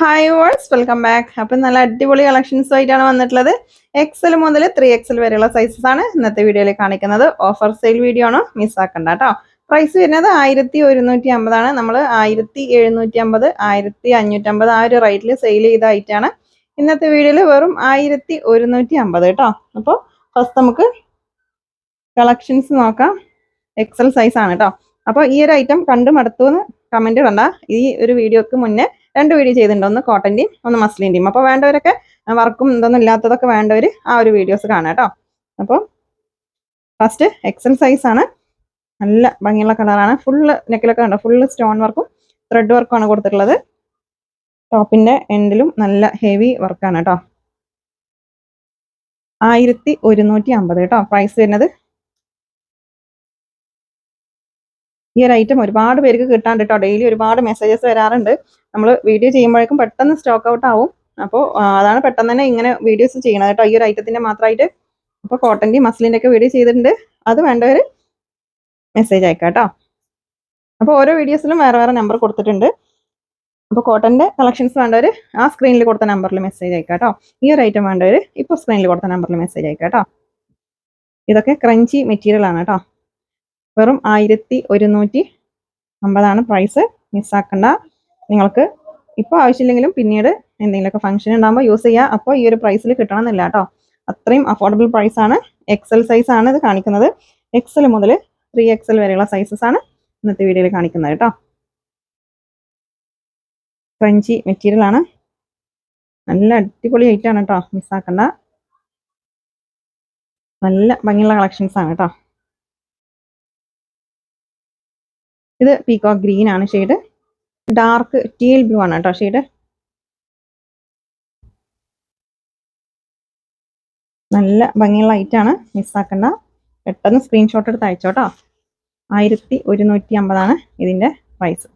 Hi verse welcome back അപ്പം നല്ല അടിപൊളി കളക്ഷൻസ് ആയിട്ടാണ് വന്നിട്ടുള്ളത്. എക്സൽ മുതൽ ത്രീ എക്സൽ വരെയുള്ള സൈസസ് ആണ് ഇന്നത്തെ വീഡിയോയിൽ കാണിക്കുന്നത്. ഓഫർ സെയിൽ വീഡിയോ ആണ്. മിസ്സാക്കണ്ട കേട്ടോ പ്രൈസ് വരുന്നത് ആയിരത്തി ഒരുന്നൂറ്റി അമ്പതാണ് നമ്മൾ ആയിരത്തി എഴുന്നൂറ്റി അമ്പത് ആയിരത്തി അഞ്ഞൂറ്റമ്പത് ആ ഒരു റേറ്റിൽ സെയിൽ ചെയ്ത ഐറ്റാണ് ഇന്നത്തെ വീഡിയോയിൽ വെറും ആയിരത്തി ഒരുന്നൂറ്റി അമ്പത് കേട്ടോ അപ്പോൾ ഫസ്റ്റ് നമുക്ക് കളക്ഷൻസ് നോക്കാം. എക്സൽ ആണ് കേട്ടോ അപ്പോൾ ഈ ഒരു ഐറ്റം കണ്ടു മടുത്തു എന്ന് കമന്റ് കണ്ട ഈ ഒരു വീഡിയോക്ക് മുന്നേ രണ്ട് വീഡിയോ ചെയ്തിട്ടുണ്ട്. ഒന്ന് കോട്ടന്റെയും ഒന്ന് മസ്ലിന്റെയും അപ്പോൾ വേണ്ടവരൊക്കെ വർക്കും ഇതൊന്നും ഇല്ലാത്തതൊക്കെ വേണ്ടവർ ആ ഒരു വീഡിയോസ് കാണാം കേട്ടോ. അപ്പോൾ ഫസ്റ്റ് എക്സൽ സൈസ് ആണ്. നല്ല ഭംഗിയുള്ള കളറാണ് ഫുള്ള് നെക്കിലൊക്കെ കണ്ടോ? ഫുള്ള് സ്റ്റോൺ വർക്കും ത്രെഡ് വർക്കും ആണ് കൊടുത്തിട്ടുള്ളത്. ടോപ്പിന്റെ എൻഡിലും നല്ല ഹെവി വർക്കാണ് കേട്ടോ. ആയിരത്തി ഒരുന്നൂറ്റി അമ്പത് കേട്ടോ. പ്രൈസ് വരുന്നത് ഈ ഒരു ഐറ്റം ഒരുപാട് പേർക്ക് കിട്ടാണ്ട് കേട്ടോ ഡെയിലി ഒരുപാട് മെസ്സേജസ് വരാറുണ്ട്. നമ്മൾ വീഡിയോ ചെയ്യുമ്പോഴേക്കും പെട്ടെന്ന് സ്റ്റോക്ക് ഔട്ട് ആവും. അപ്പോൾ അതാണ് പെട്ടെന്ന് തന്നെ ഇങ്ങനെ വീഡിയോസ് ചെയ്യണത് കേട്ടോ ഈ ഒരു ഐറ്റത്തിന്റെ മാത്രമായിട്ട് അപ്പോൾ കോട്ടന്റെയും മസിലിന്റെ ഒക്കെ വീഡിയോ ചെയ്തിട്ടുണ്ട്. അത് വേണ്ടവർ മെസ്സേജ് അയക്കാം കേട്ടോ അപ്പോൾ ഓരോ വീഡിയോസിലും വേറെ വേറെ നമ്പർ കൊടുത്തിട്ടുണ്ട്. അപ്പോൾ കോട്ടന്റെ കളക്ഷൻസ് വേണ്ടവർ ആ സ്ക്രീനിൽ കൊടുത്ത നമ്പറിൽ മെസ്സേജ് അയക്കാം കേട്ടോ ഈ ഒരു ഐറ്റം വേണ്ടവർ ഇപ്പോൾ സ്ക്രീനിൽ കൊടുത്ത നമ്പറിൽ മെസ്സേജ് അയക്കാം കേട്ടോ ഇതൊക്കെ ക്രഞ്ചി മെറ്റീരിയൽ ആണ് കേട്ടോ വെറും ആയിരത്തി ഒരുന്നൂറ്റി അമ്പതാണ് പ്രൈസ് മിസ്സാക്കണ്ട നിങ്ങൾക്ക് ഇപ്പോൾ ആവശ്യമില്ലെങ്കിലും പിന്നീട് എന്തെങ്കിലുമൊക്കെ ഫംഗ്ഷൻ ഉണ്ടാകുമ്പോൾ യൂസ് ചെയ്യുക അപ്പോൾ ഈ ഒരു പ്രൈസിൽ കിട്ടണമെന്നില്ല കേട്ടോ അത്രയും അഫോർഡബിൾ പ്രൈസ് ആണ്. എക്സൽ സൈസ് ആണ് ഇത് കാണിക്കുന്നത്. എക്സൽ മുതൽ ത്രീ എക്സൽ വരെയുള്ള സൈസസ് ആണ് ഇന്നത്തെ വീഡിയോയിൽ കാണിക്കുന്നത് കേട്ടോ ക്രഞ്ചി മെറ്റീരിയൽ ആണ്. നല്ല അടിപൊളി ഐറ്റാണ് കേട്ടോ മിസ്സാക്കണ്ട നല്ല ഭംഗിയുള്ള കളക്ഷൻസ് ആണ് കേട്ടോ ഇത് പീക്കോ ഗ്രീൻ ആണ് ഷെയ്ഡ് ഡാർക്ക് ടീൽ ബ്ലൂ ആണ് കേട്ടോ ഷെയ്ഡ് നല്ല ഭംഗിയുള്ള ലൈറ്റ് ഐറ്റാണ് മിസ്സാക്കണ്ട പെട്ടെന്ന് സ്ക്രീൻഷോട്ട് എടുത്ത് അയച്ചോട്ടോ ആയിരത്തി ഒരുന്നൂറ്റി അമ്പതാണ് ഇതിന്റെ പ്രൈസ്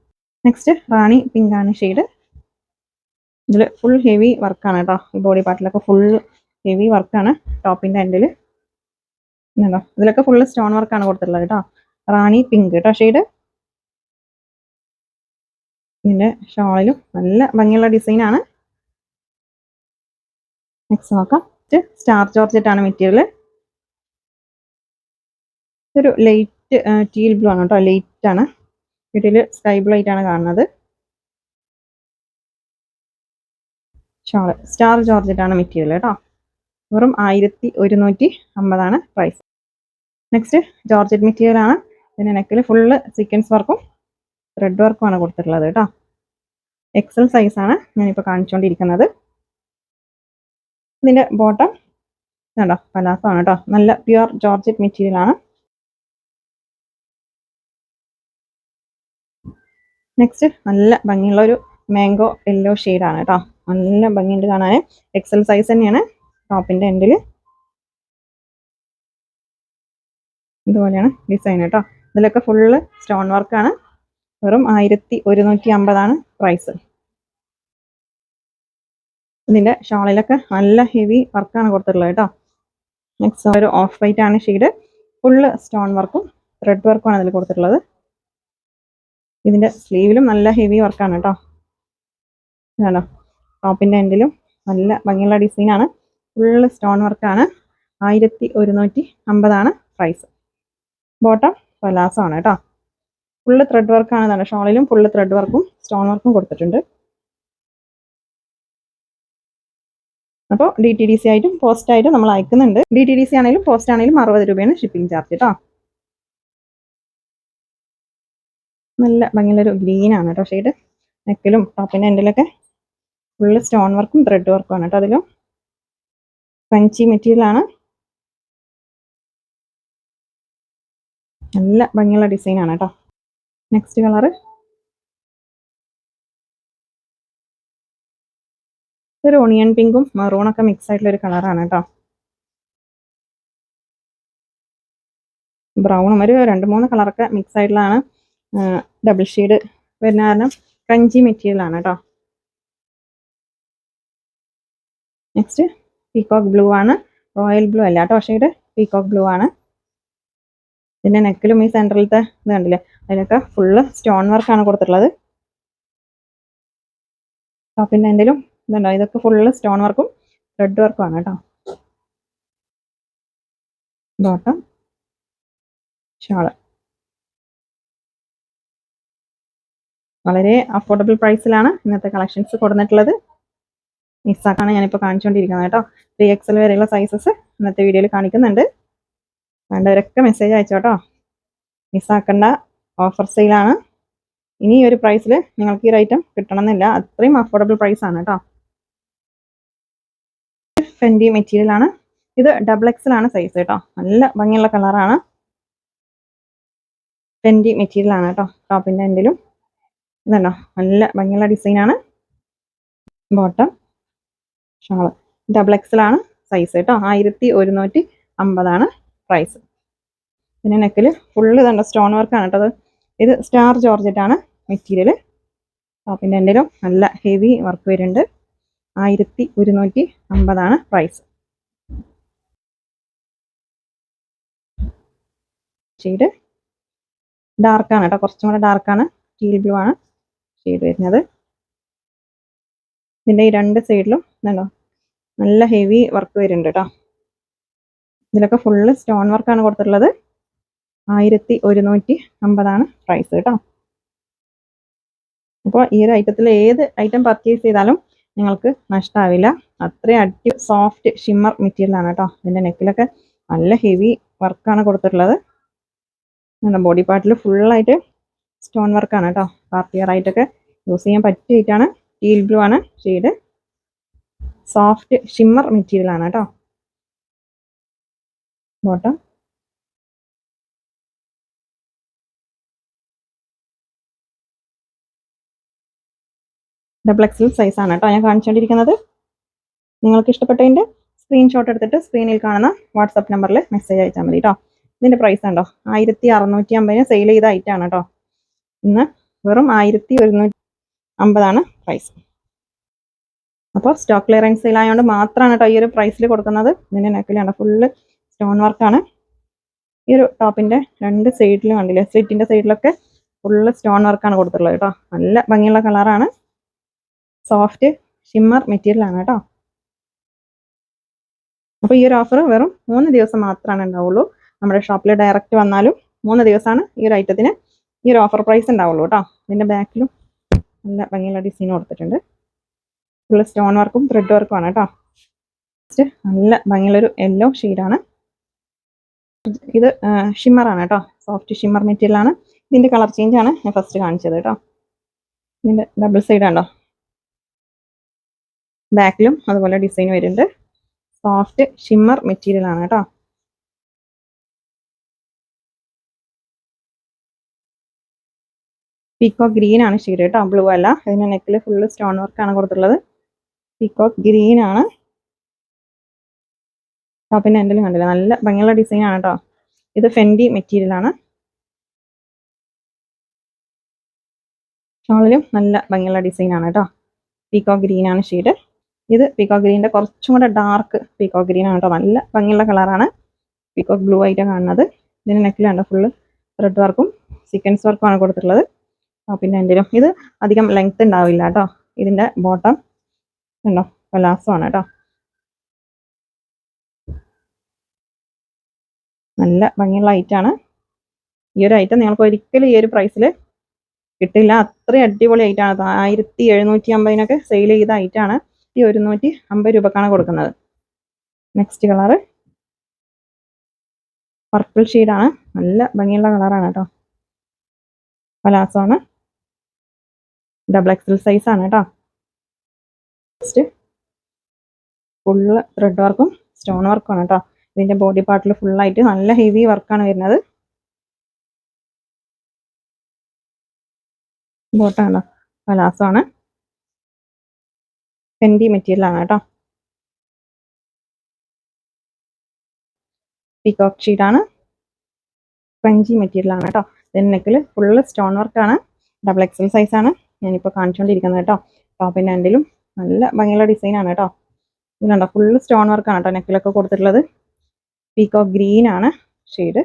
നെക്സ്റ്റ് റാണി പിങ്ക് ആണ് ഷെയ്ഡ് ഇതിൽ ഫുൾ ഹെവി വർക്കാണ് കേട്ടോ ഈ ബോഡി പാർട്ടിലൊക്കെ ഫുൾ ഹെവി വർക്കാണ് ടോപ്പിന്റെ എൻഡിൽ ഇതിലൊക്കെ ഫുള്ള് സ്റ്റോൺ വർക്കാണ് കൊടുത്തിട്ടുള്ളത് കേട്ടോ റാണി പിങ്ക് കേട്ടോ ഷെയ്ഡ് ഇതിന്റെ ഷോളിലും നല്ല ഭംഗിയുള്ള ഡിസൈനാണ് നെക്സ്റ്റ് നോക്കാം. സ്റ്റാർ ആണ് മെറ്റീരിയൽ ഇതൊരു ലൈറ്റ് ടീൽ ബ്ലൂ ആണ് കേട്ടോ. ലൈറ്റ് ആണ്. വീട്ടിൽ സ്കൈ ബ്ലൂ ആയിട്ടാണ് കാണുന്നത്. ഷോൾ. സ്റ്റാർ ജോർജറ്റ് ആണ് മെറ്റീരിയൽ കേട്ടോ. വെറും ആയിരത്തി ഒരുന്നൂറ്റി അമ്പതാണ് പ്രൈസ് നെക്സ്റ്റ് ജോർജറ്റ് മെറ്റീരിയൽ ആണ്. ഇതിന്റെ നെക്കിൽ ഫുള്ള് സീക്വൻസ് വർക്കും ത്രെഡ് വർക്കുമാണ് കൊടുത്തിട്ടുള്ളത് കേട്ടോ. എക്സൽ സൈസാണ് ഞാനിപ്പോൾ കാണിച്ചുകൊണ്ടിരിക്കുന്നത് ഇതിന്റെ ബോട്ടം കണ്ടോ? പലാസോ ആണ് കേട്ടോ. നല്ല പ്യുവർ ജോർജറ്റ് മെറ്റീരിയൽ ആണ്. നെക്സ്റ്റ് നല്ല ഭംഗിയുള്ള ഒരു മാംഗോ യെല്ലോ ഷെയ്ഡാണ് കേട്ടോ. നല്ല ഭംഗിയുണ്ട് കാണാൻ. എക്സൽ സൈസ് തന്നെയാണ്. ടോപ്പിന്റെ എൻഡിൽ ഇതുപോലെയാണ് ഡിസൈൻ കേട്ടോ. ഇതിലൊക്കെ ഫുള്ള് സ്റ്റോൺ വർക്കാണ് വെറും ആയിരത്തി ഒരുന്നൂറ്റി അമ്പതാണ് പ്രൈസ് ഇതിന്റെ ഷോളിലൊക്കെ നല്ല ഹെവി വർക്കാണ് കൊടുത്തിട്ടുള്ളത് കേട്ടോ. നെക്സ്റ്റ് ഒരു ഓഫ് വൈറ്റ് ആണ് ഷെയ്ഡ് ഫുള്ള് സ്റ്റോൺ വർക്കും ത്രെഡ് വർക്കുമാണ് അതിൽ കൊടുത്തിട്ടുള്ളത്. ഇതിന്റെ സ്ലീവിലും നല്ല ഹെവി വർക്കാണ് കേട്ടോ. ഇതാണോ? ടോപ്പിന്റെ എൻഡിലും നല്ല ഭംഗിയുള്ള ഡിസൈനാണ് ഫുള്ള് സ്റ്റോൺ വർക്കാണ് ആയിരത്തി ഒരുന്നൂറ്റി അമ്പതാണ് പ്രൈസ് ബോട്ടം പലാസമാണ് കേട്ടോ. ഫുള്ള് ത്രെഡ് വർക്കാണ് തന്നെ ഷോളിലും ഫുള്ള് ത്രെഡ് വർക്കും സ്റ്റോൺ വർക്കും കൊടുത്തിട്ടുണ്ട്. അപ്പോൾ ഡി ടി ഡി സി ആയിട്ടും പോസ്റ്റ് ആയിട്ടും നമ്മൾ അയക്കുന്നുണ്ട്. ഡി ടി ഡി സി ആണെങ്കിലും പോസ്റ്റ് ആണെങ്കിലും അറുപത് രൂപയാണ് ഷിപ്പിംഗ് ചാർജ് കേട്ടോ നല്ല ഭംഗിയുള്ളൊരു ഗ്രീൻ ആണ് കേട്ടോ ഷെയ്ഡ് നെക്കിലും ടോപ്പിന്റെ എൻഡിലൊക്കെ ഫുള്ള് സ്റ്റോൺ വർക്കും ത്രെഡ് വർക്കും ആണ് കേട്ടോ അതിലും. ഫ്രഞ്ചി മെറ്റീരിയലാണ് നല്ല ഭംഗിയുള്ള ഡിസൈനാണ് കേട്ടോ നെക്സ്റ്റ് കളറ് ഒരു ഓണിയൻ പിങ്കും മെറൂണൊക്കെ മിക്സ് ആയിട്ടുള്ള ഒരു കളറാണ് കേട്ടോ ബ്രൗണും ഒരു രണ്ട് മൂന്ന് കളറൊക്കെ മിക്സ് ആയിട്ടുള്ളതാണ്. ഡബിൾ ഷെയ്ഡ് വരുന്ന കാരണം ക്രഞ്ചി മെറ്റീരിയൽ ആണ് കേട്ടോ നെക്സ്റ്റ് പീകോക്ക് ബ്ലൂ ആണ്. റോയൽ ബ്ലൂ അല്ല കേട്ടോ ഷെയ്ഡ് പീകോക്ക് ബ്ലൂ ആണ്. ഇതിന്റെ നെക്കിലും ഈ സെന്ററിലത്തെ ഇത് കണ്ടില്ലേ? അതിലൊക്കെ ഫുള്ള് സ്റ്റോൺ വർക്കാണ് കൊടുത്തിട്ടുള്ളത്. ടോപ്പിന്റെ എന്തെങ്കിലും ഇതുണ്ടോ? ഇതൊക്കെ ഫുള്ള് സ്റ്റോൺ വർക്കും റെഡ് വർക്കും ആണ് കേട്ടോ. ബോട്ടം ഷാൾ വളരെ അഫോർഡബിൾ പ്രൈസിലാണ് ഇന്നത്തെ കളക്ഷൻസ് കൊടുത്തിട്ടുള്ളത് മിസ്സാക്കാണ് ഞാനിപ്പോൾ കാണിച്ചുകൊണ്ടിരിക്കുന്നത് കേട്ടോ. ത്രീ എക്സൽ വരെയുള്ള സൈസസ് ഇന്നത്തെ വീഡിയോയിൽ കാണിക്കുന്നുണ്ട്. വേണ്ടവരൊക്കെ മെസ്സേജ് അയച്ചോട്ടോ. മിസ്സാക്കേണ്ട. ഓഫർ സെയിലാണ് ഇനി ഒരു പ്രൈസിൽ നിങ്ങൾക്ക് ഈ ഒരു ഐറ്റം കിട്ടണമെന്നില്ല. അത്രയും അഫോർഡബിൾ പ്രൈസ് ആണ് കേട്ടോ ഫെൻഡി മെറ്റീരിയൽ ആണ്. ഇത് ഡബിൾ എക്സൽ ആണ് സൈസ് കേട്ടോ നല്ല ഭംഗിയുള്ള കളറാണ് ഫെൻഡി മെറ്റീരിയൽ ആണ് കേട്ടോ ടോപ്പിന്റെ എൻഡിലും ഇതുണ്ടോ? നല്ല ഭംഗിയുള്ള ഡിസൈനാണ് ബോട്ടം ഷാൾ ഡബിൾ എക്സൽ ആണ് സൈസ് കേട്ടോ ആയിരത്തി ഒരുന്നൂറ്റി അമ്പതാണ്. പ്രൈസ് പിന്നെ നെക്കിൽ ഫുള്ള് ഇതുണ്ട് സ്റ്റോൺ വർക്കാണ് കേട്ടോ ഇത് സ്റ്റാർ ജോർജറ്റാണ് മെറ്റീരിയൽ ടോപ്പിന്റെ എൻഡിലും നല്ല ഹെവി വർക്ക് വരുന്നുണ്ട്. ആയിരത്തി ഒരുന്നൂറ്റി അമ്പതാണ് പ്രൈസ് ഷെയ്ഡ് ഡാർക്കാണ് കേട്ടോ കുറച്ചും കൂടെ ഡാർക്കാണ് ടീൽ ബ്ലൂ ആണ് ഷെയ്ഡ് വരുന്നത്. ഇതിന്റെ ഈ രണ്ട് സൈഡിലും ഇതുണ്ടോ നല്ല ഹെവി വർക്ക് വരുന്നുണ്ട് കേട്ടോ. ഇതിലൊക്കെ ഫുള്ള് സ്റ്റോൺ വർക്കാണ് കൊടുത്തിട്ടുള്ളത്. ആയിരത്തി ഒരുന്നൂറ്റി അമ്പതാണ് പ്രൈസ് കേട്ടോ. അപ്പോൾ ഈ ഒരു ഐറ്റത്തിൽ ഏത് ഐറ്റം പർച്ചേസ് ചെയ്താലും നിങ്ങൾക്ക് നഷ്ടമാവില്ല അത്രയും അടി സോഫ്റ്റ് ഷിമ്മർ മെറ്റീരിയലാണ് കേട്ടോ. ഇതിന്റെ നെക്കിലൊക്കെ നല്ല ഹെവി വർക്കാണ് കൊടുത്തിട്ടുള്ളത്. ബോഡി പാർട്ടിൽ ഫുള്ളായിട്ട് സ്റ്റോൺ വർക്കാണ് കേട്ടോ. പാർട്ടി ആയിട്ടൊക്കെ യൂസ് ചെയ്യാൻ പറ്റിയിട്ടാണ്. ടീൽ ബ്ലൂ ആണ്. ഷെയ്ഡ് സോഫ്റ്റ് ഷിമ്മർ മെറ്റീരിയലാണ് കേട്ടോ. ബോട്ടം. ഡബിൾ എക്സൽ സൈസ് ആണ് കേട്ടോ. ഞാൻ കാണിച്ചുകൊണ്ടിരിക്കുന്നത് നിങ്ങൾക്ക് ഇഷ്ടപ്പെട്ടതിന്റെ സ്ക്രീൻഷോട്ട് എടുത്തിട്ട് സ്ക്രീനിൽ കാണുന്ന വാട്സപ്പ് നമ്പറിൽ മെസ്സേജ് അയച്ചാൽ മതി കേട്ടോ. ഇതിന്റെ പ്രൈസ് ഉണ്ടോ? ആയിരത്തി അറുന്നൂറ്റി അമ്പതിന് സെയിൽ ചെയ്ത ഐറ്റാണ് കേട്ടോ. ഇന്ന് വെറും ആയിരത്തി ഒരുന്നൂറ്റി പ്രൈസ് അപ്പോൾ സ്റ്റോക്ക് ക്ലിയറൻസ് സെയിൽ ആയതുകൊണ്ട് മാത്രമാണ് കേട്ടോ ഈ ഒരു പ്രൈസിൽ കൊടുക്കുന്നത്. ഇതിന്റെ നെക്കിലാണ് ഫുള്ള് സ്റ്റോൺ വർക്കാണ്. ഈ ഒരു ടോപ്പിന്റെ രണ്ട് സൈഡിലും കണ്ടില്ലേ സ്ലിറ്റിന്റെ സൈഡിലൊക്കെ ഫുള്ള് സ്റ്റോൺ വർക്കാണ് കൊടുത്തിട്ടുള്ളത് കേട്ടോ. നല്ല ഭംഗിയുള്ള കളറാണ്. സോഫ്റ്റ് ഷിമ്മർ മെറ്റീരിയലാണ് കേട്ടോ. അപ്പോൾ ഈ ഒരു ഓഫർ വെറും മൂന്ന് ദിവസം മാത്രമാണ് ഉണ്ടാവുള്ളൂ. നമ്മുടെ ഷോപ്പിൽ ഡയറക്റ്റ് വന്നാലും മൂന്ന് ദിവസമാണ് ഈ ഒരു ഐറ്റത്തിന് ഈ ഒരു ഓഫർ പ്രൈസ് ഉണ്ടാവുള്ളൂ കേട്ടോ. ഇതിന്റെ ബാക്കിലും നല്ല ഭംഗിയുള്ള ഡിസൈൻ കൊടുത്തിട്ടുണ്ട്. ഫുള്ള് സ്റ്റോൺ വർക്കും ത്രെഡ് വർക്കും ആണ് കേട്ടോ. നല്ല ഭംഗിയുള്ളൊരു യെല്ലോ ഷെയ്ഡാണ് ഇത് ഷിമ്മറാണ് കേട്ടോ. സോഫ്റ്റ് ഷിമ്മർ മെറ്റീരിയൽ ആണ്. ഇതിന്റെ കളർ ചേഞ്ച് ആണ് ഞാൻ ഫസ്റ്റ് കാണിച്ചത് കേട്ടോ. ഇതിന്റെ ഡബിൾ സൈഡ് ഉണ്ടോ? ബാക്കിലും അതുപോലെ ഡിസൈൻ വരുന്നുണ്ട്. സോഫ്റ്റ് ഷിമ്മർ മെറ്റീരിയൽ ആണ് കേട്ടോ. പീക്കോക്ക് ഗ്രീൻ ആണ് ഷീഡ് കേട്ടോ. ബ്ലൂ അല്ല. ഇതിന്റെ നെക്കിൽ ഫുള്ള് സ്റ്റോൺ വർക്ക് ആണ് കൊടുത്തിട്ടുള്ളത്. പീക്കോക്ക് ഗ്രീൻ ആണ്. ടോപ്പിന്റെ എൻഡിൽ കണ്ടില്ല. നല്ല ഭംഗിയുള്ള ഡിസൈൻ ആണ് കേട്ടോ ഇത് ഫെൻഡി മെറ്റീരിയൽ ആണ്. ഷോളിലും നല്ല ഭംഗിയുള്ള ഡിസൈൻ ആണ് കേട്ടോ പീക്കോ ഗ്രീൻ ആണ് ഷെയ്ഡ് ഇത് പീക്കോ ഗ്രീനിന്റെ കുറച്ചും കൂടെ ഡാർക്ക് പീക്കോ ഗ്രീൻ ആണ് കേട്ടോ നല്ല ഭംഗിയുള്ള കളറാണ് പീക്കോ ബ്ലൂ ആയിട്ടാണ് കാണുന്നത്. ഇതിന് നെക്കിലുണ്ട് ഫുള്ള് ത്രെഡ് വർക്കും സീക്വൻസ് വർക്കും ആണ് കൊടുത്തിട്ടുള്ളത്. പിന്നെ എന്തിനും ഇത് അധികം ലെങ്ത് ഉണ്ടാവില്ല കേട്ടോ ഇതിന്റെ ബോട്ടം ഉണ്ടോ പലാസമാണ് കേട്ടോ നല്ല ഭംഗിയുള്ള ഐറ്റാണ് ഈ ഒരു ഐറ്റം നിങ്ങൾക്ക് ഒരിക്കലും ഈ ഒരു പ്രൈസിൽ കിട്ടില്ല. അത്രയും അടിപൊളി ഐറ്റാണ് ആയിരത്തി എഴുന്നൂറ്റി അമ്പതിനൊക്കെ സെയിൽ ചെയ്ത ഐറ്റാണ് ഈ ഒരുന്നൂറ്റി അമ്പത് രൂപക്കാണ് കൊടുക്കുന്നത്. നെക്സ്റ്റ് കളറ് പർപ്പിൾ ഷെയ്ഡാണ് നല്ല ഭംഗിയുള്ള കളറാണ് കേട്ടോ. പലാസോ ആണ്. ഡബിൾ എക്സൽ സൈസ് ആണ് കേട്ടോ. നെക്സ്റ്റ് ഫുള്ള് ത്രെഡ് വർക്കും സ്റ്റോൺ വർക്കും ആണ് കേട്ടോ. ഇതിന്റെ ബോഡി പാർട്ടിൽ ഫുള്ളായിട്ട് നല്ല ഹെവി വർക്കാണ് വരുന്നത്. ബോട്ടാണ് പലാസമാണ് ഫെൻഡി മെറ്റീരിയൽ ആണ് കേട്ടോ. പീകോക്ക് ഷീറ്റ് ആണ്. ഫ്രഞ്ചി മെറ്റീരിയൽ ആണ് കേട്ടോ. നെക്കിൽ ഫുള്ള് സ്റ്റോൺ വർക്കാണ് ഡബിൾ എക്സൽ സൈസ് ആണ്. ഞാനിപ്പോൾ കാണിച്ചുകൊണ്ടിരിക്കുന്നത് കേട്ടോ. ടോപ്പിന്റെ എൻഡിലും നല്ല ഭംഗിയുള്ള ഡിസൈനാണ് കേട്ടോ. ഇതിലുണ്ടോ ഫുള്ള് സ്റ്റോൺ വർക്കാണ് കേട്ടോ നെക്കിലൊക്കെ കൊടുത്തിട്ടുള്ളത്. പീക്കോ ഗ്രീൻ ആണ്. ഷെയ്ഡ്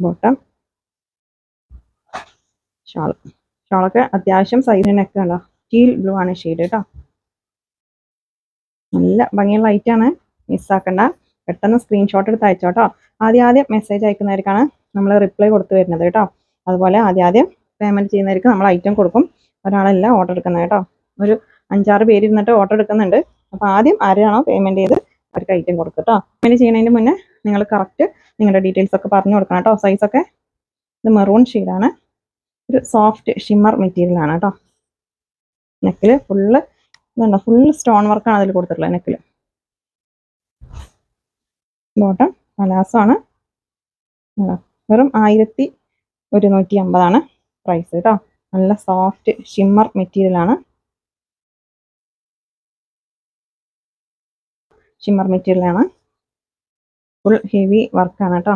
ബോട്ടം ഷാൾ ഷാളൊക്കെ അത്യാവശ്യം സൈഡിനൊക്കെ നെക്ക് ഉണ്ടോ? ടീൽ ബ്ലൂ ആണ് ഷെയ്ഡ് കേട്ടോ നല്ല ഭംഗിയുള്ള ഐറ്റാണ് മിസ്സാക്കണ്ട പെട്ടെന്ന് സ്ക്രീൻഷോട്ട് എടുത്ത് അയച്ചോ കേട്ടോ ആദ്യം ആദ്യം മെസ്സേജ് അയക്കുന്നവർക്കാണ് നമ്മൾ റിപ്ലൈ കൊടുത്തു വരുന്നത് കേട്ടോ അതുപോലെ ആദ്യം ആദ്യം പേയ്മെന്റ് ചെയ്യുന്നവർക്ക് നമ്മൾ ഐറ്റം കൊടുക്കും. ഒരാളല്ല ഓർഡർ എടുക്കുന്നത് കേട്ടോ ഒരു അഞ്ചാറ് പേര് ഇരുന്നിട്ട് ഓർഡർ എടുക്കുന്നുണ്ട്. അപ്പോൾ ആദ്യം ആരാണോ പേയ്മെന്റ് ചെയ്ത് അവർക്ക് ഐറ്റം കൊടുക്കും കേട്ടോ അങ്ങനെ ചെയ്യുന്നതിന് മുന്നേ നിങ്ങൾ കറക്റ്റ് നിങ്ങളുടെ ഡീറ്റെയിൽസ് ഒക്കെ പറഞ്ഞു കൊടുക്കണം കേട്ടോ സൈസൊക്കെ ഇത് മെറൂൺ ഷെയ്ഡാണ് ഒരു സോഫ്റ്റ് ഷിമ്മർ മെറ്റീരിയൽ ആണ് കേട്ടോ നെക്കിൽ ഫുള്ള് ഇതുണ്ടോ? ഫുള്ള് സ്റ്റോൺ വർക്കാണ് അതിൽ കൊടുത്തിട്ടുള്ളത് നെക്കിൽ ബോട്ടം പലാസമാണ് വെറും ആയിരത്തി ഒരുന്നൂറ്റി അമ്പതാണ് പ്രൈസ് കേട്ടോ നല്ല സോഫ്റ്റ് ഷിമ്മർ മെറ്റീരിയൽ ഷിമ്മർ മെറ്റീരിയലാണ് ഫുൾ ഹെവി വർക്കാണ് കേട്ടോ.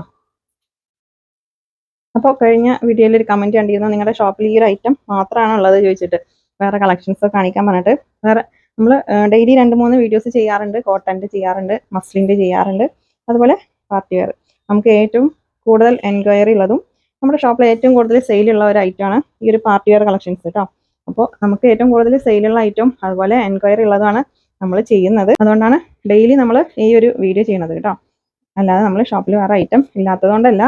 അപ്പോൾ കഴിഞ്ഞ വീഡിയോയിൽ ഒരു കമന്റ് കണ്ടിരുന്നു നിങ്ങളുടെ ഷോപ്പിൽ ഈ ഒരു ഐറ്റം മാത്രമാണ് ഉള്ളത് ചോദിച്ചിട്ട്. വേറെ കളക്ഷൻസ് കാണിക്കാൻ പറഞ്ഞിട്ട്. വേറെ നമ്മൾ ഡെയിലി രണ്ട് മൂന്ന് വീഡിയോസ് ചെയ്യാറുണ്ട്. കോട്ടന്റെ ചെയ്യാറുണ്ട് മസ്ലിന്റെ ചെയ്യാറുണ്ട്. അതുപോലെ പാർട്ടി വെയർ നമുക്ക് ഏറ്റവും കൂടുതൽ എൻക്വയറി ഉള്ളതും നമ്മുടെ ഷോപ്പിൽ ഏറ്റവും കൂടുതൽ സെയിലുള്ള ഒരു ഐറ്റമാണ് ഈ ഒരു പാർട്ടി വെയർ കളക്ഷൻസ് കേട്ടോ അപ്പോൾ നമുക്ക് ഏറ്റവും കൂടുതൽ സെയിലുള്ള ഐറ്റം അതുപോലെ എൻക്വയറി ഉള്ളതാണ് നമ്മൾ ചെയ്യുന്നത്. അതുകൊണ്ടാണ് ഡെയിലി നമ്മൾ ഈ ഒരു വീഡിയോ ചെയ്യുന്നത് കേട്ടോ. അല്ലാതെ നമ്മൾ ഷോപ്പിൽ വേറെ ഐറ്റം ഇല്ലാത്തതുകൊണ്ടല്ല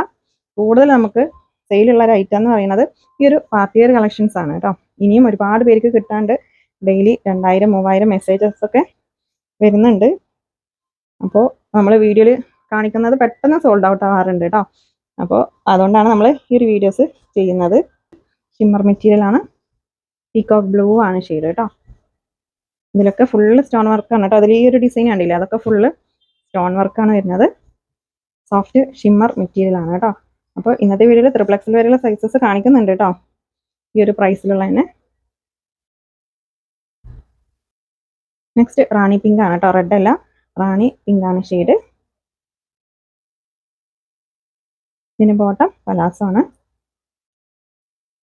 കൂടുതൽ നമുക്ക് സെയിലുള്ള ഒരു ഐറ്റം എന്ന് പറയുന്നത് ഈ ഒരു പാർട്ടിയർ കളക്ഷൻസ് ആണ് കേട്ടോ. ഇനിയും ഒരുപാട് പേർക്ക് കിട്ടാണ്ട് ഡെയിലി രണ്ടായിരം മൂവായിരം മെസ്സേജസ് ഒക്കെ വരുന്നുണ്ട്. അപ്പോൾ നമ്മൾ വീഡിയോയിൽ കാണിക്കുന്നത് പെട്ടെന്ന് സോൾഡ് ഔട്ട് ആവാറുണ്ട് കേട്ടോ. അപ്പോൾ അതുകൊണ്ടാണ് നമ്മൾ ഈ ഒരു വീഡിയോസ് ചെയ്യുന്നത്. ഷിമ്മർ മെറ്റീരിയലാണ് പീകോക്ക് ബ്ലൂ ആണ് ഷെയ്ഡ് കേട്ടോ. ഇതിലൊക്കെ ഫുള്ള് സ്റ്റോൺ വർക്കാണ് കേട്ടോ. അതിൽ ഈ ഒരു ഡിസൈൻ കണ്ടില്ലേ? അതൊക്കെ ഫുള്ള് സ്റ്റോൺ വർക്കാണ് വരുന്നത്. സോഫ്റ്റ് ഷിമ്മർ മെറ്റീരിയൽ ആണ് കേട്ടോ. അപ്പോൾ ഇന്നത്തെ വീഡിയോയിൽ ത്രിപ്ലക്സിൽ വരെയുള്ള സൈസസ് കാണിക്കുന്നുണ്ട് കേട്ടോ. ഈ ഒരു പ്രൈസിലുള്ള തന്നെ. നെക്സ്റ്റ് റാണി പിങ്ക് ആണ് കേട്ടോ. റെഡ് അല്ല. റാണി പിങ്ക് ആണ് ഷെയ്ഡ് ഇതിന് ബോട്ടം പലാസമാണ്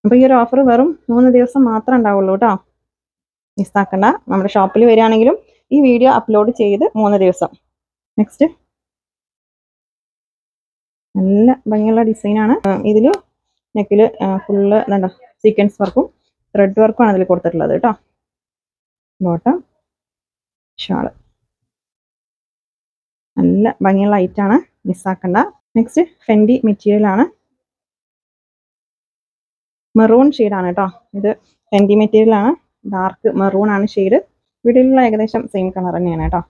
അപ്പോൾ ഈ ഒരു ഓഫർ വെറും മൂന്ന് ദിവസം മാത്രമേ ഉണ്ടാവുള്ളൂ കേട്ടോ. മിസ്സാക്കണ്ട. നമ്മുടെ ഷോപ്പിൽ വരികയാണെങ്കിലും ഈ വീഡിയോ അപ്ലോഡ് ചെയ്ത് മൂന്ന് ദിവസം. നെക്സ്റ്റ് നല്ല ഭംഗിയുള്ള ഡിസൈനാണ് ഇതിൽ നെക്കിൽ ഫുള്ള് എന്താ സീക്വൻസ് വർക്കും ത്രെഡ് വർക്കുമാണ് അതിൽ കൊടുത്തിട്ടുള്ളത് കേട്ടോ. ബോട്ടം ഷാൾ നല്ല ഭംഗിയുള്ള ഐറ്റാണ് മിസ്സാക്കണ്ട. നെക്സ്റ്റ് ഫെൻഡി മെറ്റീരിയലാണ് മെറൂൺ ഷെയ്ഡാണ് കേട്ടോ. ഇത് ഫെൻഡി മെറ്റീരിയൽ ആണ്. ഡാർക്ക് മെറൂൺ ആണ് ഷെയ്ഡ് വീടിലുള്ള ഏകദേശം സെയിം കളർ തന്നെയാണ് കേട്ടോ.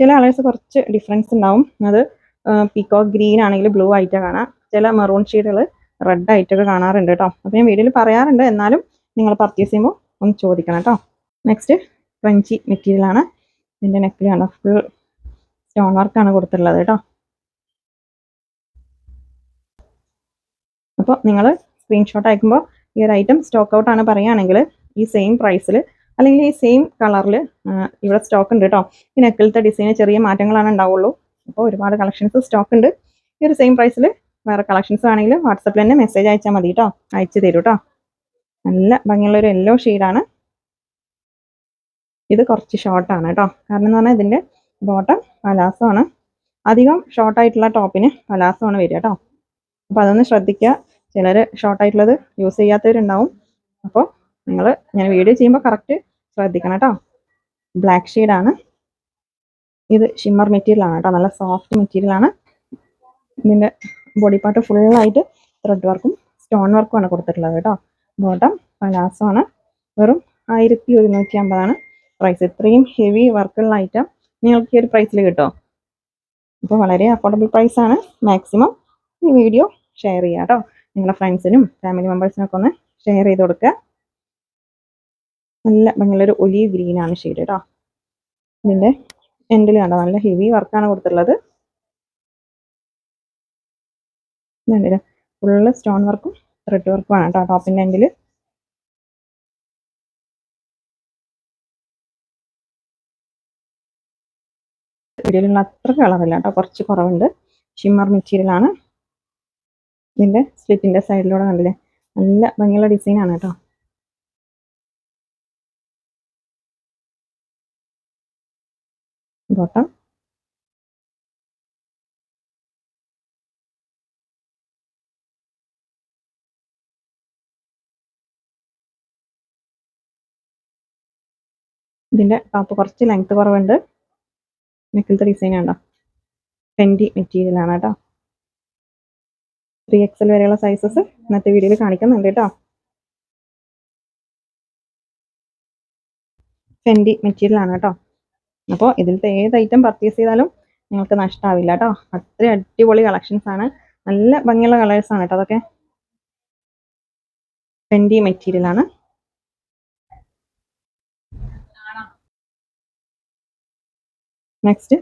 ചില കളേഴ്സ് കുറച്ച് ഡിഫറൻസ് ഉണ്ടാവും. അത് പീക്കോ ഗ്രീൻ ആണെങ്കിൽ ബ്ലൂ ആയിട്ട് കാണാം. ചില മെറൂൺ ഷെയ്ഡുകൾ റെഡ് ആയിട്ടൊക്കെ കാണാറുണ്ട് കേട്ടോ. അപ്പോൾ ഞാൻ വീഡിയോയിൽ പറയാറുണ്ട്. എന്നാലും നിങ്ങൾ പർച്ചേസ് ചെയ്യുമ്പോൾ ഒന്ന് ചോദിക്കണം കേട്ടോ. നെക്സ്റ്റ് ക്രഞ്ചി മെറ്റീരിയൽ ആണ്. ഇതിന്റെ നെക്കിൽ കണ്ടോ? ഫുൾ സ്റ്റോൺ വർക്കാണ് കൊടുത്തിട്ടുള്ളത് കേട്ടോ. അപ്പോൾ നിങ്ങൾ സ്ക്രീൻഷോട്ട് അയക്കുമ്പോൾ ഈ ഒരു ഐറ്റം സ്റ്റോക്ക് ഔട്ട് ആണ് പറയുകയാണെങ്കിൽ ഈ സെയിം പ്രൈസിൽ അല്ലെങ്കിൽ ഈ സെയിം കളറിൽ ഇവിടെ സ്റ്റോക്ക് ഉണ്ട് കേട്ടോ ഈ നെക്കിലത്തെ ഡിസൈന് ചെറിയ മാറ്റങ്ങളാണ് ഉണ്ടാവുള്ളൂ. അപ്പോൾ ഒരുപാട് കളക്ഷൻസ് സ്റ്റോക്ക് ഉണ്ട്. ഈ ഒരു സെയിം പ്രൈസിൽ വേറെ കളക്ഷൻസ് ആണെങ്കിൽ വാട്സപ്പിൽ തന്നെ മെസ്സേജ് അയച്ചാൽ മതി കേട്ടോ അയച്ചു തരൂ കേട്ടോ നല്ല ഭംഗിയുള്ളൊരു യെല്ലോ ഷെയ്ഡാണ് ഇത് കുറച്ച് ഷോർട്ടാണ് കേട്ടോ കാരണം എന്ന് പറഞ്ഞാൽ ഇതിന്റെ ബോട്ടം പലാസമാണ് അധികം ഷോർട്ടായിട്ടുള്ള ടോപ്പിന് പലാസമാണ് വരിക കേട്ടോ അപ്പോൾ അതൊന്ന് ശ്രദ്ധിക്കുക. ചിലർ ഷോർട്ടായിട്ടുള്ളത് യൂസ് ചെയ്യാത്തവരുണ്ടാവും. അപ്പോൾ നിങ്ങൾ ഞാൻ വീഡിയോ ചെയ്യുമ്പോൾ കറക്റ്റ് ശ്രദ്ധിക്കണം കേട്ടോ. ബ്ലാക്ക് ഷെയ്ഡാണ് ഇത് ഷിമ്മർ മെറ്റീരിയലാണ് കേട്ടോ. നല്ല സോഫ്റ്റ് മെറ്റീരിയലാണ് ഇതിന്റെ ബോഡി പാർട്ട് ഫുള്ളായിട്ട് ത്രെഡ് വർക്കും സ്റ്റോൺ വർക്കും ആണ് കൊടുത്തിട്ടുള്ളത് കേട്ടോ. ബോട്ടം പലാസമാണ് വെറും ആയിരത്തി ഒരുന്നൂറ്റി അമ്പതാണ്. പ്രൈസ് ഇത്രയും ഹെവി വർക്കുള്ള ഐറ്റം നിങ്ങൾക്ക് ഈ ഒരു പ്രൈസിൽ കിട്ടുമോ അപ്പോൾ വളരെ അഫോർഡബിൾ പ്രൈസാണ് മാക്സിമം ഈ വീഡിയോ ഷെയർ ചെയ്യാം കേട്ടോ. നിങ്ങളുടെ ഫ്രണ്ട്സിനും ഫാമിലി മെമ്പേഴ്സിനൊക്കെ ഒന്ന് ഷെയർ ചെയ്ത് കൊടുക്കുക. നല്ല ഭംഗിയുള്ളൊരു ഒലീവ് ഗ്രീനാണ് ഷെയ്ഡ് കേട്ടോ ഇതിന്റെ എൻഡിൽ കണ്ടോ? നല്ല ഹെവി വർക്കാണ് കൊടുത്തിട്ടുള്ളത്. ഫുള്ള് സ്റ്റോൺ വർക്കും ത്രെഡ് വർക്കും ആണ് കേട്ടോ ടോപ്പിന്റെ എൻഡിൽ വീഡിയോയിലുള്ള അത്ര കളറില്ല കേട്ടോ കുറച്ച് കുറവുണ്ട്. ഷിമ്മർ മെറ്റീരിയൽ ആണ്. ഇതിന്റെ സ്ലിറ്റിന്റെ സൈഡിലൂടെ കണ്ടില്ലേ? നല്ല ഭംഗിയുള്ള ഡിസൈനാണ് കേട്ടോ. ബോട്ടം ഇതിന്റെ ടോപ്പ് കുറച്ച് ലെങ്ത് കുറവുണ്ട്. നെക്കിലത്തെ ഡിസൈൻ ഉണ്ടോ മെറ്റീരിയൽ മെറ്റീരിയലാണ് കേട്ടോ. ത്രീ എക്സൽ വരെയുള്ള സൈസസ് ഇന്നത്തെ വീഡിയോയിൽ കാണിക്കുന്നുണ്ട് കേട്ടോ. ഫെൻഡി മെറ്റീരിയൽ ആണ് കേട്ടോ. അപ്പോൾ ഇതിലത്തെ ഏത് ഐറ്റം പർച്ചേസ് ചെയ്താലും നിങ്ങൾക്ക് നഷ്ടമാവില്ല കേട്ടോ. അത്ര അടിപൊളി കളക്ഷൻസ് ആണ്. നല്ല ഭംഗിയുള്ള കളേഴ്സ് ആണ് കേട്ടോ അതൊക്കെ. ഫെൻഡി മെറ്റീരിയൽ ആണ്. നെക്സ്റ്റ്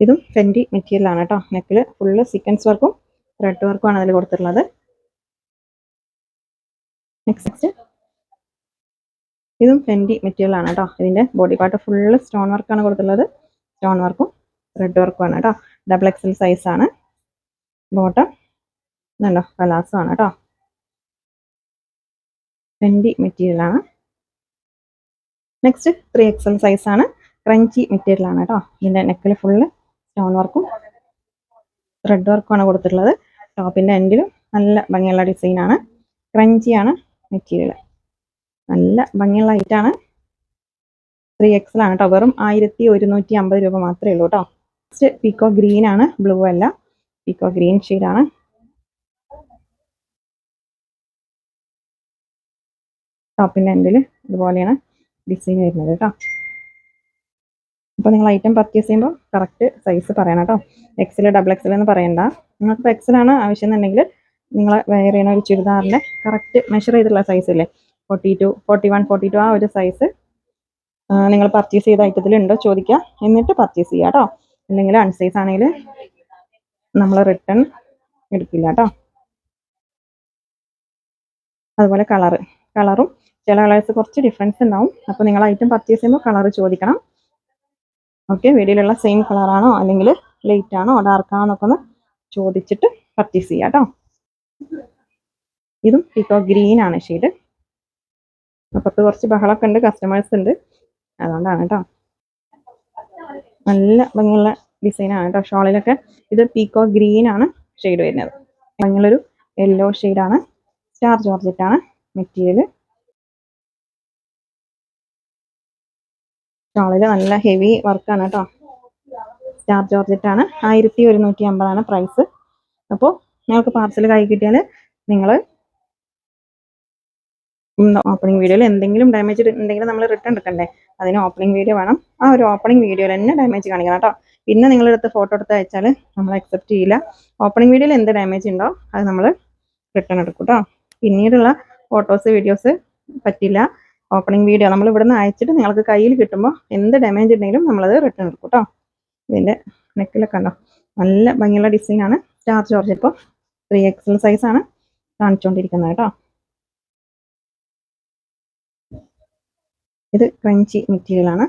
ഇതും ഫെന്റി മെറ്റീരിയലാണ് കേട്ടോ നെക്കിൽ ഫുള്ള് സീക്വൻസ് വർക്കും ത്രെഡ് വർക്കും ആണ് അതിൽ കൊടുത്തിട്ടുള്ളത്. നെക്സ്റ്റ് ഇതും ഫെന്റി മെറ്റീരിയലാണ് കേട്ടോ ഇതിന്റെ ബോഡി പാർട്ട് ഫുള്ള് സ്റ്റോൺ വർക്കാണ് കൊടുത്തിട്ടുള്ളത്. സ്റ്റോൺ വർക്കും ത്രെഡ് വർക്കും ആണ് കേട്ടോ ഡബിൾ എക്സൽ സൈസ് ആണ്. ബോട്ടം ഇതുണ്ടോ? ആണ് കേട്ടോ ഫെന്റി മെറ്റീരിയലാണ് നെക്സ്റ്റ് ത്രീ എക്സൽ സൈസ് ആണ്. ക്രഞ്ചി മെറ്റീരിയലാണ് കേട്ടോ ഇതിന്റെ നെക്കിൽ ഫുള്ള് സ്റ്റോൺ വർക്കും ത്രെഡ് വർക്കും ആണ് കൊടുത്തിട്ടുള്ളത്. ടോപ്പിന്റെ എൻഡിലും നല്ല ഭംഗിയുള്ള ഡിസൈനാണ് ആണ്. ക്രഞ്ചി ആണ് മെറ്റീരിയൽ നല്ല ഭംഗിയുള്ള ഐറ്റാണ് ത്രീ എക്സൽ ആണ് കേട്ടോ. വെറും ആയിരത്തി ഒരുന്നൂറ്റി അമ്പത് രൂപ മാത്രമേ ഉള്ളൂ കേട്ടോ. നെക്സ്റ്റ് പീക്കോ ഗ്രീൻ ആണ്. ബ്ലൂ അല്ല. പീക്കോ ഗ്രീൻ ആണ്. ടോപ്പിന്റെ എൻഡിൽ ഇതുപോലെയാണ് ഡിസൈൻ വരുന്നത് കേട്ടോ. അപ്പോൾ നിങ്ങൾ ഐറ്റം പർച്ചേസ് ചെയ്യുമ്പോൾ കറക്റ്റ് സൈസ് പറയണം കേട്ടോ എക്സൽ ഡബിൾ എക്സൽ എന്ന് പറയണ്ട. നിങ്ങൾക്ക് എക്സലാണ് ആവശ്യം എന്നുണ്ടെങ്കിൽ നിങ്ങൾ വെയർ ചെയ്യുന്ന ഒരു ചുരിദാറിന്റെ കറക്റ്റ് മെഷർ ചെയ്തിട്ടുള്ള സൈസ് ഇല്ലേ? Forty two forty one forty two ആ ഒരു സൈസ് നിങ്ങൾ പർച്ചേസ് ചെയ്ത ഐറ്റത്തിലുണ്ടോ ചോദിക്കുക എന്നിട്ട് പർച്ചേസ് ചെയ്യുക കേട്ടോ അല്ലെങ്കിൽ അൺസൈസ് ആണെങ്കിൽ നമ്മൾ റിട്ടേൺ എടുക്കില്ല കേട്ടോ അതുപോലെ കളറ് കളറും ചില കളേഴ്സ് കുറച്ച് ഡിഫറൻസ് ഉണ്ടാവും. അപ്പോൾ നിങ്ങൾ ഐറ്റം പർച്ചേസ് ചെയ്യുമ്പോൾ കളർ ചോദിക്കണം. ഓക്കെ വീഡിയോയിലുള്ള സെയിം കളറാണോ അല്ലെങ്കിൽ ലൈറ്റ് ആണോ ഡാർക്ക് ആണോ എന്നൊക്കെ ഒന്ന് ചോദിച്ചിട്ട് പർച്ചേസ് ചെയ്യാം കേട്ടോ ഇതും പീക്കോ ഗ്രീൻ ആണ് ഷെയ്ഡ് അപ്പുറത്ത് കുറച്ച് ബഹളമൊക്കെ ഉണ്ട് കസ്റ്റമേഴ്സ് ഉണ്ട്. അതുകൊണ്ടാണ് കേട്ടോ നല്ല ഭംഗിയുള്ള ഡിസൈനാണ് കേട്ടോ ഷോളിലൊക്കെ. ഇത് പീക്കോ ഗ്രീൻ ആണ് ഷെയ്ഡ് വരുന്നത്. ഭംഗിയുള്ളൊരു യെല്ലോ ഷെയ്ഡാണ് സ്റ്റാർ ജോർജറ്റ് ആണ്. മെറ്റീരിയൽ ഷോളിൽ നല്ല ഹെവി വർക്കാണ് കേട്ടോ സ്റ്റാർ ജോർജറ്റ് ആണ്. ആയിരത്തി ഒരുന്നൂറ്റി അമ്പതാണ് പ്രൈസ് അപ്പോൾ നിങ്ങൾക്ക് പാർസൽ കൈ കിട്ടിയാൽ നിങ്ങൾ ഓപ്പണിംഗ് വീഡിയോയിൽ എന്തെങ്കിലും ഡാമേജ് ഉണ്ടെങ്കിൽ നമ്മൾ റിട്ടേൺ എടുക്കണ്ടേ? അതിന് ഓപ്പണിംഗ് വീഡിയോ വേണം. ആ ഒരു ഓപ്പണിംഗ് വീഡിയോയിൽ തന്നെ ഡാമേജ് കാണിക്കണം കേട്ടോ പിന്നെ നിങ്ങളെടുത്ത് ഫോട്ടോ എടുത്ത് അയച്ചാൽ നമ്മൾ അക്സെപ്റ്റ് ചെയ്യില്ല. ഓപ്പണിംഗ് വീഡിയോയിൽ എന്ത് ഡാമേജ് ഉണ്ടോ അത് നമ്മൾ റിട്ടേൺ എടുക്കും കേട്ടോ പിന്നീടുള്ള ഫോട്ടോസ് വീഡിയോസ് പറ്റില്ല. ഓപ്പണിംഗ് വീഡിയോ നമ്മൾ ഇവിടുന്ന് അയച്ചിട്ട് നിങ്ങൾക്ക് കയ്യിൽ കിട്ടുമ്പോൾ എന്ത് ഡാമേജ് ഉണ്ടെങ്കിലും നമ്മളത് റിട്ടേൺ എടുക്കും കേട്ടോ ഇതിന്റെ നെക്കിലൊക്കെ ഉണ്ടോ നല്ല ഭംഗിയുള്ള ഡിസൈനാണ് സ്റ്റാർ ജോർജ് ഇപ്പോൾ ത്രീ എക്സൽ സൈസാണ് കാണിച്ചുകൊണ്ടിരിക്കുന്നത് കേട്ടോ ഇത് ക്രഞ്ചി മെറ്റീരിയലാണ്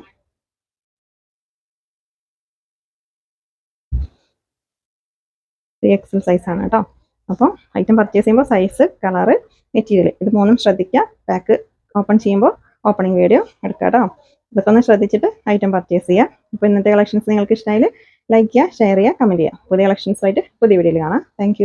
ത്രീ എക്സൽ സൈസാണ് കേട്ടോ അപ്പോൾ ഐറ്റം പർച്ചേസ് ചെയ്യുമ്പോൾ സൈസ് കളറ് മെറ്റീരിയൽ ഇത് മൂന്നും ശ്രദ്ധിക്കുക. പാക്ക് ഓപ്പൺ ചെയ്യുമ്പോൾ ഓപ്പണിംഗ് വീഡിയോ എടുക്കാട്ടോ കേട്ടോ. ഇതൊക്കെ ഒന്ന് ശ്രദ്ധിച്ചിട്ട് ഐറ്റം പർച്ചേസ് ചെയ്യുക അപ്പോൾ ഇന്നത്തെ കളക്ഷൻസ് നിങ്ങൾക്ക് ഇഷ്ടമായാൽ ലൈക്ക് ചെയ്യുക ഷെയർ ചെയ്യുക കമന്റ് ചെയ്യുക. പുതിയ കളക്ഷൻസുമായിട്ട് പുതിയ വീഡിയോയിൽ കാണാം. താങ്ക്